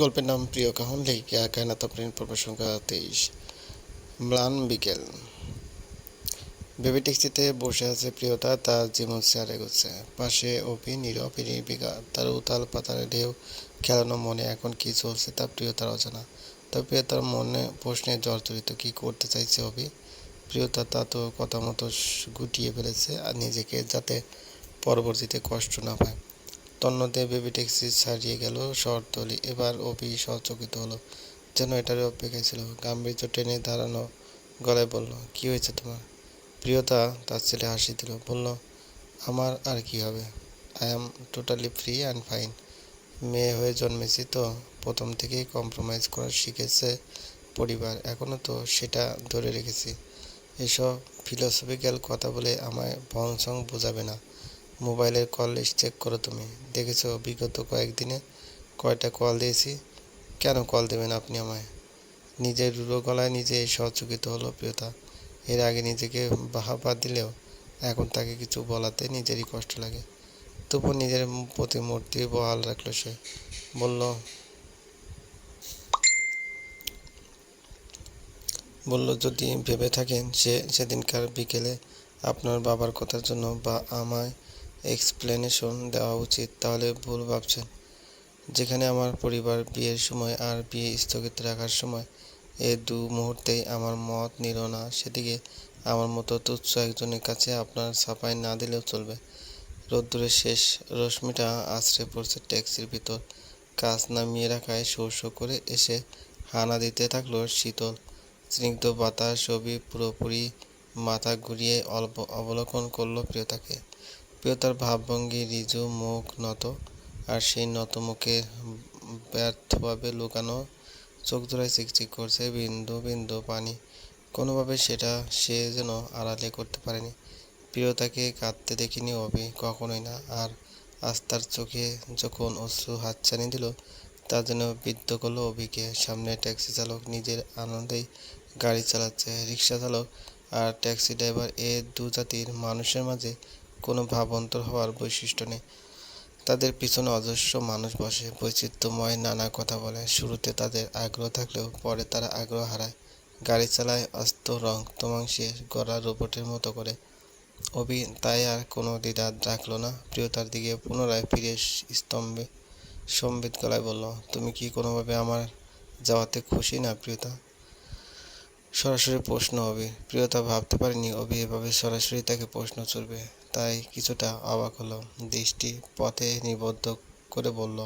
গল্পের নাম প্রিয় কাহন লেখিকা কায়নাত প্রেম পর্ব সংখ্যা তেইশ। ম্লান বিকেল। বেবি ট্যাক্সিতে বসে আছে প্রিয়তা, তার জীবন চেয়ারে গেছে পাশে অপি, নীরব নির্বিকা তার উতাল পাতালে ঢেউ খেলানো মনে এখন কি চলছে তা প্রিয়তার অজানা। তবে প্রিয়তার মনে প্রশ্নে জর্জরিত কি করতে চাইছে অপি? প্রিয়তা তা তো কথা মতো গুটিয়ে ফেলেছে আর নিজেকে যাতে পরবর্তীতে কষ্ট না পায়। তন্নতে বেবি ট্যাক্সি ছাড়িয়ে গেল শহরতলি। এবার অপি সচকিত হলো। যেন এটারই অপেক্ষায় ছিল। গাম্ভীর্য টেনে দাঁড়ানো গলায় বলল, কি হয়েছে তোমার? প্রিয়তা তার ছেলে হাসি দিল, বলল, আমার আর কি হবে? I am totally free and fine মেয়ে হয়ে জন্মেছি তো, প্রথম থেকেই কম্প্রোমাইজ করা শিখেছে পরিবার। এখনও তো সেটা ধরে রেখেছি। এসব ফিলোসফিক্যাল কথা বলে আমায় ভংসং বোঝাবে না। মোবাইলের কল লিস্ট চেক করো তুমি। দেখেছ বিগত কয়েকদিনে কয়টা কল দিয়েছি? কেন কল দেবেন আপনি আমায়? নিজের রুড়ো গলায় নিজে সহযোগিত হলো প্রিয়তা। এর আগে নিজেকে বাহাবা দিলেও এখন তাকে কিছু বলাতে নিজেরই কষ্ট লাগে। তবু নিজের প্রতিমূর্তি বহাল রাখল সে। বলল বলল, যদি ভেবে থাকেন সে, সেদিনকার বিকেলে আপনার বাবার কথার জন্য বা আমায় এক্সপ্লেনেশন দেওয়া উচিত, তাহলে ভুল ভাবছেন। যেখানে আমার পরিবার বিয়ের সময় আর বিয়ে স্থগিত রাখার সময়, এ দু মুহূর্তেই আমার মত নিল না। সেদিকে আমার মতো তুচ্ছ একজনের কাছে আপনার সাফাই না দিলেও চলবে। রোদ্দুরের শেষ রশ্মিটা আছড়ে পড়ছে ট্যাক্সির ভিতর। কাজ নামিয়ে রাখায় শো শো করে এসে হানা দিতে থাকল শীতল। স্নিগ্ধ বাতাস ছবি পুরোপুরি মাথা ঘুরিয়ে অল্প অবলোকন করল প্রিয়তাকে। প্রিয়তার ভাবভঙ্গি, রিজু, মুখ নত, আর সেই নত মুখে ব্যর্থভাবে লুকানো চোখ জোড়ায় চিকচিক করছে, বিন্দু বিন্দু পানি। কোনোভাবে সেটা সে যেন আড়ালে করতে পারেনি। প্রিয়তাকে কাঁদতে দেখিনি অভি কখনোই না, আর আস্তার চোখে যখন অশ্রু হাতছানি দিল, তা যেন বিদ্ধ করল অভিকে। সামনে ট্যাক্সি চালক নিজের আনন্দেই গাড়ি চালাচ্ছে রিক্সা চালক আর ট্যাক্সি ড্রাইভার এ দু জাতির মানুষের মাঝে কোনো ভাবান্তর হওয়ার বৈশিষ্ট্য নেই। তাদের পিছনে অজস্র মানুষ বসে, বৈচিত্র্যময় নানা কথা বলে। শুরুতে তাদের আগ্রহ থাকলেও পরে তারা আগ্রহ হারায়। গাড়ি চালায়, অস্ত রং তোমাংশে গড়া রোবটের মতো করে। অভি তাই আর কোনো দ্বিধা রাখল না। প্রিয়তার দিকে পুনরায় ফিরে স্তম্ভে। সম্বিত গলায় বলল, তুমি কি কোনোভাবে আমার যাওয়াতে খুশি না, প্রিয়তা? সরাসরি প্রশ্ন হবে প্রিয়তা ভাবতে পারেনি, অভি, এভাবে সরাসরি তাকে প্রশ্ন চলবে তাই কিছুটা অবাক হলো দৃষ্টি পথে নিবদ্ধ করে বলল,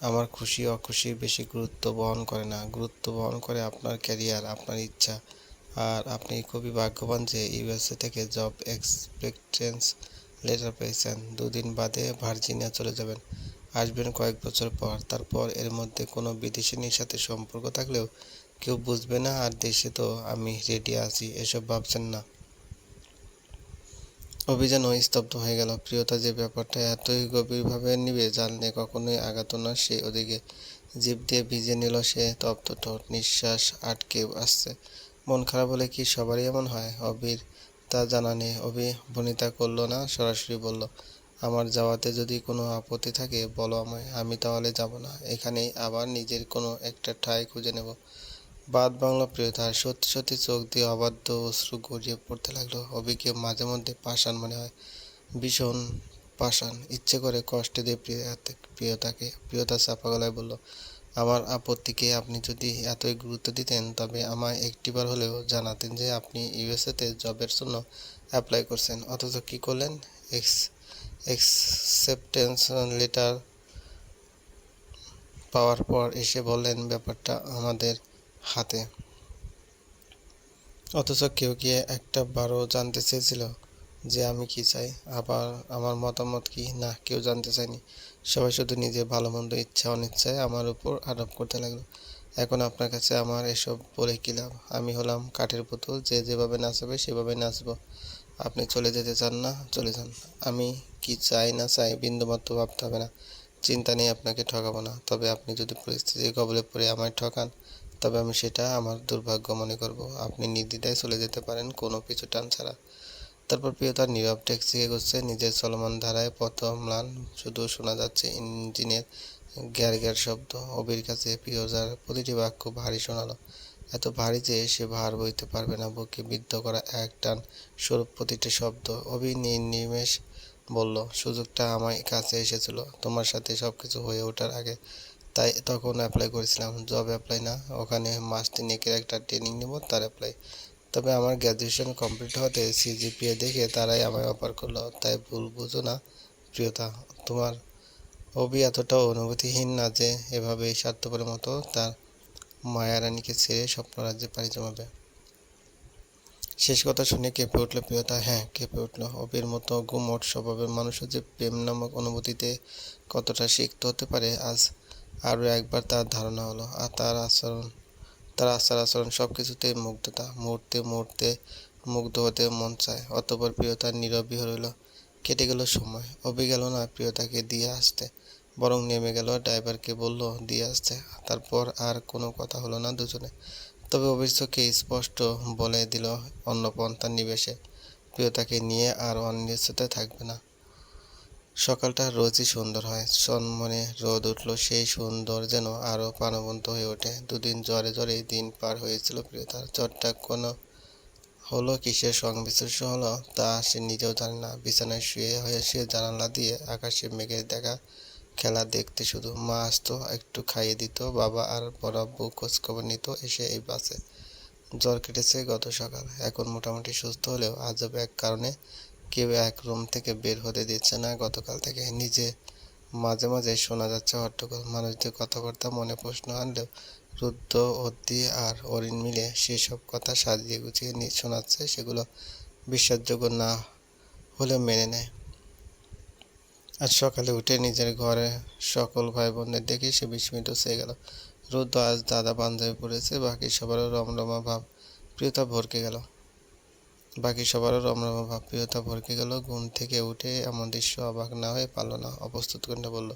আমার খুশি অখুশি বেশি গুরুত্ব বহন করে না। গুরুত্ব বহন করে আপনার ক্যারিয়ার, আপনার ইচ্ছা। আর আপনি খুবই ভাগ্যবান যে ইউএসএ থেকে জব এক্সপেক্টেন্স লেটার পেয়েছেন। দুদিন বাদে ভার্জিনিয়া চলে যাবেন। আসবেন কয়েক বছর পর। তারপর এর মধ্যে কোনো বিদেশিনীর সাথে সম্পর্ক থাকলেও কেউ বুঝবে না, আর দেশে তো আমি রেডি আছি। এসব ভাবছেন না। অভিযান স্তব্ধ হয়ে গেল। প্রিয়তা যে ব্যাপারটা এতই গভীরভাবে নিবে জানলে কখনোই আগাতো না, সে ওদিকে জিভ দিয়ে ভিজে নিল, সে তপ্ত ঠোঁট, নিঃশ্বাস আটকে আসছে। মন খারাপ হলে কি সবারই এমন হয়? অবির তা জানা নেই। অভি ভনিতা করল না, সরাসরি বলল, আমার যাওয়াতে যদি কোনো আপত্তি থাকে, বলো আমায়, আমি তাহলে যাব না। এখানেই আবার নিজের কোনো একটা ঠাঁই খুঁজে নেব। বাদ বাংলা প্রিয়তার সত্যি সত্যি চোখ দিয়ে অবাধ্য অশ্রু গড়িয়ে পড়তে লাগল। অভিকে মাঝে মধ্যে পাষাণ মনে হয়। ভীষণ পাষাণ। ইচ্ছে করে কষ্টে দিয়ে প্রিয়তা প্রিয়তাকে, প্রিয়তা চাপা গলায় বলল, আমার আপত্তিকে আপনি যদি এতই গুরুত্ব দিতেন, তবে আমায় একটিবার হলেও জানাতেন যে আপনি ইউএসএতে জবের জন্য অ্যাপ্লাই করছেন। অথচ কী করলেন? এক্স অ্যাকসেপ্টেন্স লেটার পাওয়ার পর এসে বললেন, ব্যাপারটা আমাদের হাতে। অথচ কেউ কি একটা বারও জানতে চেয়েছিল যে আমি কি চাই? আবার আমার মতামত কি? না, কেউ জানতে চায়নি। সবাই শুধু নিজের ভালো মন্দ ইচ্ছা, অনিচ্ছায় আমার উপর আরোপ করতে লাগল। এখন আপনার কাছে আমার এসব বলে কী লাভ? আমি হলাম কাঠের পুতুল, যে যেভাবে নাচবে সেভাবে নাচবো। আপনি চলে যেতে চান না? চলে যান। আমি কি চাই না চাই বিন্দুমাত্র ভাবতে হবে না। চিন্তা নেই আপনাকে ঠকাবো না। তবে আপনি যদি পরিস্থিতির কবলে পড়ে আমায় ঠকান তবে আমি সেটা আমার দুর্ভাগ্য মনে করব। আপনি নির্দ্বিধায় চলে যেতে পারেন কোনো পিছু টান ছাড়া। তারপর প্রিয়তার নীরব ট্যাক্সি এগোচ্ছে নিজের চলমান ধারায় প্রথম ম্লান শুধু শোনা যাচ্ছে ইঞ্জিনের গ্যার গ্যার শব্দ। অবির কাছে প্রিয়জার প্রতিটি বাক্য ভারী শোনালো। এত ভারী যে সে ভার বইতে পারবে না, বুকে বিদ্ধ করা এক টান স্বরূপ প্রতিটি শব্দ। অভি নিমেষ বলল, সুযোগটা আমার কাছে এসেছিল। তোমার সাথে সবকিছু হয়ে ওঠার আগে তাই তখন অ্যাপ্লাই করেছিলাম জব অ্যাপ্লাই না, ওখানে মাস তিনেকের একটা ট্রেনিং নেব, তার অ্যাপ্লাই তবে আমার গ্র্যাজুয়েশন কমপ্লিট হতে সিজিপিএ দেখে তারাই আমায় অফার করল, তাই ভুল বুঝো না, প্রিয়তা। তোমার অভি এতটা অনুভূতিহীন না যে এভাবেই স্বার্থপরের মতো তার মায়ারানীকে ছেড়ে স্বপ্নরাজ্যে পাড়ি জমাবে। শেষ কথা শুনে কেঁপে উঠল প্রিয়তা। হ্যাঁ কেঁপে উঠল। অবির মতো গুমট স্বভাবের মানুষও যে প্রেম নামক অনুভূতিতে কতটা সিক্ত হতে পারে, আজ আরও একবার তার ধারণা হলো, আর তার আচরণ, তার আচার আচরণ সব কিছুতেই মুগ্ধতা, মুহূর্তে মুহূর্তে মুগ্ধ হতে মন চায়। অতপর প্রিয়তার নীরবই রইল। কেটে গেল সময়, অবি গেল না প্রিয়তাকে দিয়ে আসতে। বরং নেমে গেল, ড্রাইভারকে বলল, দিয়ে আসতে। তারপর আর কোনো কথা হলো না দুজনে। তবে অভিযোগকে স্পষ্ট বলে দিল অন্য পন্থার নিবেশে। প্রিয়তাকে নিয়ে আর অনিশ্চয়তায় থাকবে না। সকালটা রোজই সুন্দর হয়। সন্মনে রোদ উঠল, সেই সুন্দর যেন আরও প্রাণবন্ত হয়ে ওঠে। দুদিন জ্বরে জ্বরে দিন পার হয়েছিল প্রিয়তার। জ্বরটা কোনো হলো কিসের সংমিশ্রণ হলো, তা সে নিজেও জানে না। বিছানায় শুয়ে হয়ে সে জানালা দিয়ে আকাশে মেঘের দেখা খেলা দেখতে শুধু মা আসতো, একটু খাইয়ে দিত, বাবা আর বরাব্বু খোঁজখবর নিত এসে এই বাসে। জ্বর কেটেছে গত সকাল। এখন মোটামুটি সুস্থ হলেও আজব এক কারণে কেউ এক রুম থেকে বের হতে দিচ্ছে না। গতকাল থেকে নিজে মাঝে মাঝে শোনা যাচ্ছে হট্টগোল। মানুষদের কথাবার্তা, মনে প্রশ্ন আনলেও রুদ্র অদ্দি আর অরিন মিলে সেসব কথা সাজিয়ে গুছিয়ে শোনাচ্ছে। সেগুলো বিশ্বাসযোগ্য না হলে মেনে নেয়। আজ সকালে উঠে নিজের ঘরে সকল ভাই বোনদের দেখে সে বিস্মিত হয়ে গেল। রুদ্র আজ দাদা পাঞ্জাবি পড়েছে। বাকি সবারও রমরমা ভাব, প্রিয়তা ভরকে গেল। বাকি সবারও রমরমা ভাব প্রিয়তা ভরকে গেল। ঘুম থেকে উঠে এমন দৃশ্য অবাক না হয়ে পারল না। অপ্রস্তুত কণ্ঠে বলল,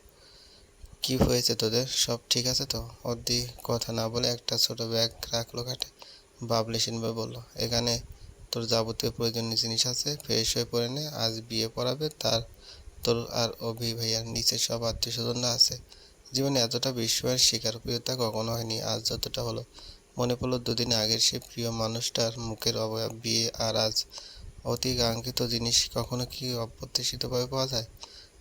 কি হয়েছে তোদের? সব ঠিক আছে তো? অদ্দি কথা না বলে একটা ছোট ব্যাগ রাখল ঘাটে বাবলি সিনভাবে বলল, এখানে তোর যাবতীয় প্রয়োজনীয় জিনিস আছে, ফ্রেশ হয়ে পড়ে নে। আজ বিয়ে পড়াবে, তার, তোর আর অভি ভাইয়ার নিচে সব আত্মীয় স্বজনরা আছে। জীবনে এতটা বিস্ময়ের শিকার প্রিয়তা কখনো হয়নি, আজ যতটা হলো। মনে পড়ল দুদিন আগের সে প্রিয় মানুষটার মুখের অবয়ব বিয়ে আর আজ অতি কাঙ্ক্ষিত জিনিস কখনো কি অপ্রত্যাশিতভাবে পাওয়া যায়?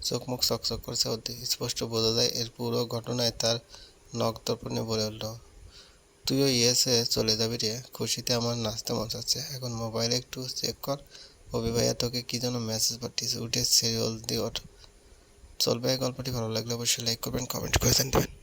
চোখ মুখ চকচক করছে অতি। স্পষ্ট বোঝা যায় এর পুরো ঘটনায় তার নখদর্পণে বলে উঠল। তুইও ইয়েসে চলে যাবি রে। খুশিতে আমার নাচতে মন চাচ্ছে। এখন মোবাইলে একটু চেক কর। অভি ভাইয়া তোকে কি যেন মেসেজ পাঠিয়েছে। উঠে সিরিয়াল দিয়ে ওঠ। চলবে গল্পটি। ভালো লাগলে অবশ্যই লাইক করবেন কমেন্ট করে দেবেন